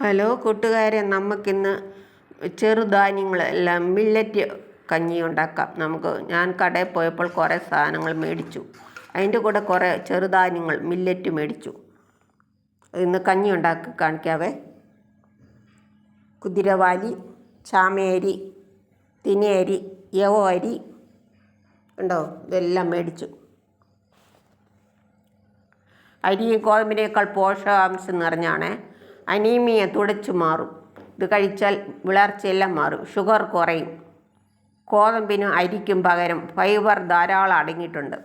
Hello കൂട്ടുകാരെ നമുക്കിന്ന് ചെറുധാന്യങ്ങൾ എല്ലാം മില്ലറ്റ് കഞ്ഞി ഉണ്ടാക്കാം. നമുക്ക് ഞാൻ കടയിൽ പോയപ്പോൾ കുറേ സാധനങ്ങൾ മേടിച്ചു. അതിന്റെ കൂടെ കുറേ ചെറുധാന്യങ്ങൾ മില്ലറ്റ് മേടിച്ചു. ഇന്ന് കഞ്ഞി ഉണ്ടാക്കി കാണിക്കാവേ. കുതിരവാലി ചാമയരി തിനയരി യവോ അരി ഉണ്ടോ? ഇതെല്ലാം മേടിച്ചു. അരിയും ഗോതമ്പിനേക്കാൾ പോഷകാംശം നിറഞ്ഞാണ്. അനീമിയ തുടച്ചു മാറും. ഇത് കഴിച്ചാൽ വിളർച്ചയെല്ലാം മാറും. ഷുഗർ കുറയും. ഗോതമ്പിനും അരിക്കും പകരം ഫൈബർ ധാരാളം അടങ്ങിയിട്ടുണ്ട്.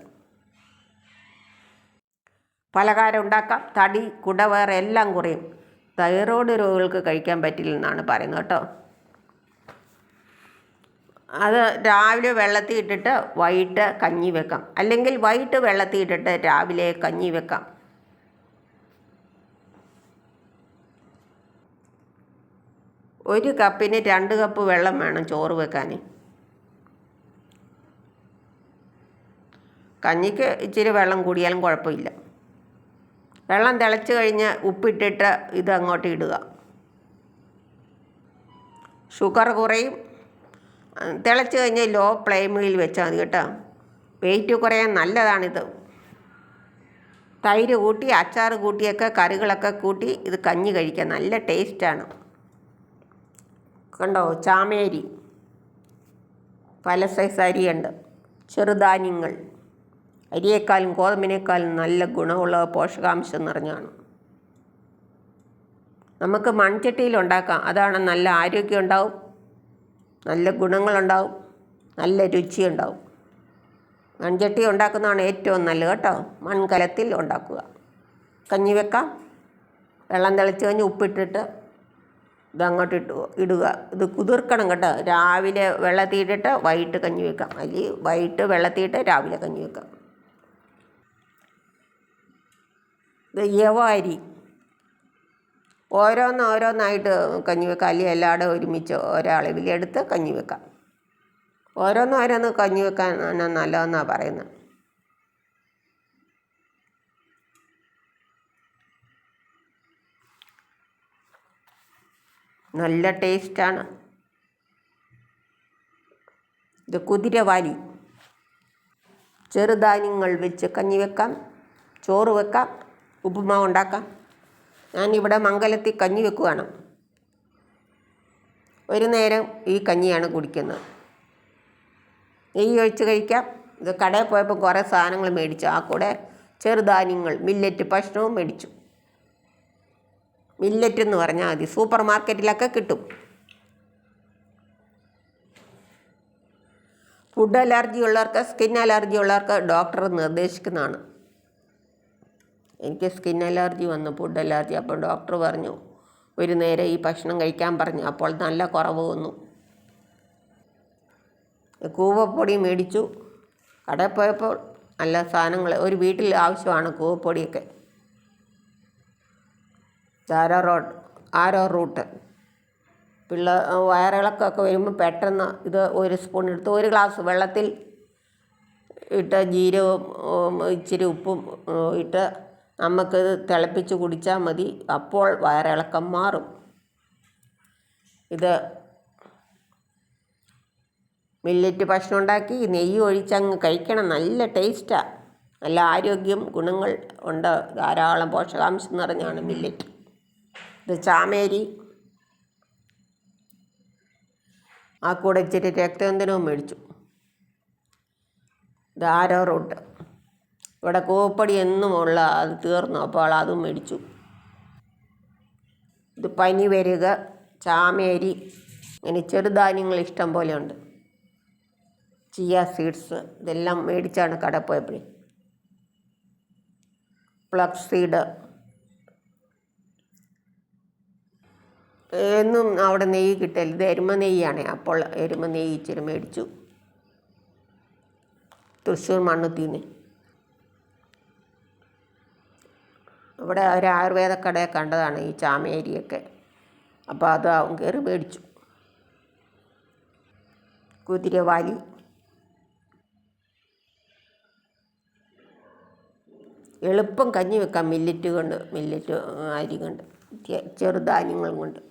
പലഹാരം ഉണ്ടാക്കാം. തടി കുടവേറെ എല്ലാം കുറയും. തൈറോയ്ഡ് രോഗികൾക്ക് കഴിക്കാൻ പറ്റില്ലെന്നാണ് പറയുന്നത് കേട്ടോ. അത് രാവിലെ വെള്ളത്തിൽ ഇട്ടിട്ട് വൈകിട്ട് കഞ്ഞി വെക്കാം. അല്ലെങ്കിൽ വൈകിട്ട് വെള്ളത്തിൽ ഇട്ടിട്ട് രാവിലെ കഞ്ഞി വെക്കാം. ഒരു കപ്പിന് രണ്ട് കപ്പ് വെള്ളം വേണം ചോറ് വെക്കാൻ കഞ്ഞിക്ക് ഇച്ചിരി വെള്ളം കൂടിയാലും കുഴപ്പമില്ല. വെള്ളം തിളച്ച് കഴിഞ്ഞ് ഉപ്പിട്ടിട്ട് ഇത് അങ്ങോട്ട് ഇടുക. ഷുഗർ കുറയും. തിളച്ച് കഴിഞ്ഞ് ലോ ഫ്ലെയിമിൽ വെച്ചാൽ മതി കേട്ടോ. വെയിറ്റ് കുറയാൻ നല്ലതാണിത്. തൈര് കൂട്ടി അച്ചാർ കൂട്ടിയൊക്കെ കറികളൊക്കെ കൂട്ടി ഇത് കഞ്ഞി കഴിക്കാൻ നല്ല ടേസ്റ്റാണ്. കണ്ടോ? ചാമേരി. പല സൈസ് അരിയുണ്ട്. ചെറുധാന്യങ്ങൾ. അരിയേക്കാളും ഗോതമ്പിനേക്കാളും നല്ല ഗുണമുള്ള പോഷകാംശം നിറഞ്ഞാണ് നമുക്ക് മൺചട്ടിയിൽ ഉണ്ടാക്കാം. അതാണ് നല്ല ആരോഗ്യം ഉണ്ടാവും. നല്ല ഗുണങ്ങളുണ്ടാവും നല്ല രുചി ഉണ്ടാവും. മൺചട്ടി ഉണ്ടാക്കുന്നതാണ് ഏറ്റവും നല്ലത് കേട്ടോ. മൺകലത്തിൽ ഉണ്ടാക്കുക. കഞ്ഞി വെക്കാം. വെള്ളം തിളച്ച് കഴിഞ്ഞ് ഉപ്പിട്ടിട്ട് ഇത് അങ്ങോട്ട് ഇട്ട് ഇടുക. ഇത് കുതിർക്കണം കേട്ടോ. രാവിലെ വെള്ളത്തിയിട്ടിട്ട് വൈകിട്ട് കഞ്ഞി വെക്കാം. അല്ലെങ്കിൽ വൈകിട്ട് വെള്ളത്തിയിട്ട് രാവിലെ കഞ്ഞി വെക്കാം. ഇത് യവാരി ഓരോന്ന് ഓരോന്നായിട്ട് കഞ്ഞി വെക്കാം. അല്ലെങ്കിൽ എല്ലാവരും ഒരുമിച്ച് ഒരളവിലെടുത്ത് കഞ്ഞി വെക്കാം. ഓരോന്ന് ഓരോന്ന് കഞ്ഞി വെക്കാൻ നല്ലതെന്നാണ് പറയുന്നത്. നല്ല ടേസ്റ്റാണ്. ഇത് കുതിരവാലി. ചെറുധാന്യങ്ങൾ വെച്ച് കഞ്ഞി വെക്കാം ചോറ് വെക്കാം ഉപ്പുമാവ് ഉണ്ടാക്കാം. ഞാനിവിടെ മംഗലത്തിൽ കഞ്ഞി വെക്കുകയാണ് ഒരു നേരം ഈ കഞ്ഞിയാണ് കുടിക്കുന്നത്. നെയ്യ് ഒഴിച്ച് കഴിക്കാം. ഇത് കടയിൽ പോയപ്പോൾ കുറേ സാധനങ്ങൾ മേടിച്ചു. ആ കൂടെ ചെറുധാന്യങ്ങൾ മില്ലറ്റ് ഭക്ഷണവും മേടിച്ചു. മില്ലറ്റ് എന്ന് പറഞ്ഞാൽ മതി. സൂപ്പർ മാർക്കറ്റിലൊക്കെ കിട്ടും. ഫുഡ് അലർജി ഉള്ളവർക്ക് സ്കിൻ അലർജി ഉള്ളവർക്ക് ഡോക്ടർ നിർദ്ദേശിക്കുന്നതാണ്. എനിക്ക് സ്കിൻ അലർജി വന്നു ഫുഡ് അലർജി. അപ്പോൾ ഡോക്ടർ പറഞ്ഞു ഒരു നേരം ഈ ഭക്ഷണം കഴിക്കാൻ പറഞ്ഞു. അപ്പോൾ നല്ല കുറവ് വന്നു. കൂവപ്പൊടി മേടിച്ചു. കടയിൽ പോയപ്പോൾ നല്ല സാധനങ്ങൾ ഒരു വീട്ടിൽ ആവശ്യമാണ് കൂവപ്പൊടിയൊക്കെ. Arrow road arrow root? Pillai വയറിളക്കമൊക്കെ വരുമ്പോൾ പെട്ടെന്ന് ഇത് ഒരു സ്പൂൺ എടുത്ത് ഒരു ഗ്ലാസ് വെള്ളത്തിൽ ഇട്ട് ജീരകവും ഇച്ചിരി ഉപ്പും ഇട്ട് നമുക്കിത് തിളപ്പിച്ച് കുടിച്ചാൽ മതി. അപ്പോൾ വയറിളക്കം മാറും. ഇത് മില്ലറ്റ് ഭക്ഷണം ഉണ്ടാക്കി നെയ്യ് ഒഴിച്ചങ്ങ് കഴിക്കണം. നല്ല ടേസ്റ്റാണ് നല്ല ആരോഗ്യം ഗുണങ്ങൾ ഉണ്ട്. ധാരാളം പോഷകാംശം നിറഞ്ഞാണ് മില്ലറ്റ്. ഇത് ചാമേരി. ആ കൂടെ ഇച്ചിരി രക്തചന്ദനവും മേടിച്ചു. ഇത് ആരോ റൂട്ട്. ഇവിടെ കോപ്പടി എന്നും ഉള്ള അത് തീർന്നു അപ്പോൾ അതും മേടിച്ചു. ഇത് പനി വരിക ചാമേരി. ഇങ്ങനെ ചെറുധാന്യങ്ങൾ ഇഷ്ടം പോലെ ഉണ്ട്. ചിയ സീഡ്സ് ഇതെല്ലാം മേടിച്ചാണ് കട പോയപ്പോഴേ. Flax seed. എന്നും അവിടെ നെയ്യ് കിട്ടൽ. ഇത് എരുമ നെയ്യാണ്. അപ്പോൾ എരുമ നെയ്യ് ഇച്ചിരി മേടിച്ചു. തൃശ്ശൂർ മണ്ണുത്തീന്ന് ഇവിടെ ഒരു ആയുർവേദ കടയെ കണ്ടതാണ് ഈ ചാമേരിയൊക്കെ. അപ്പോൾ അത് അവൻ കയറി മേടിച്ചു. കുതിരവാലി. എളുപ്പം കഞ്ഞി വെക്കാം. മില്ലറ്റ് കൊണ്ട് മില്ലറ്റ് അരി കൊണ്ട് ചെറുധാന്യങ്ങൾ കൊണ്ട്.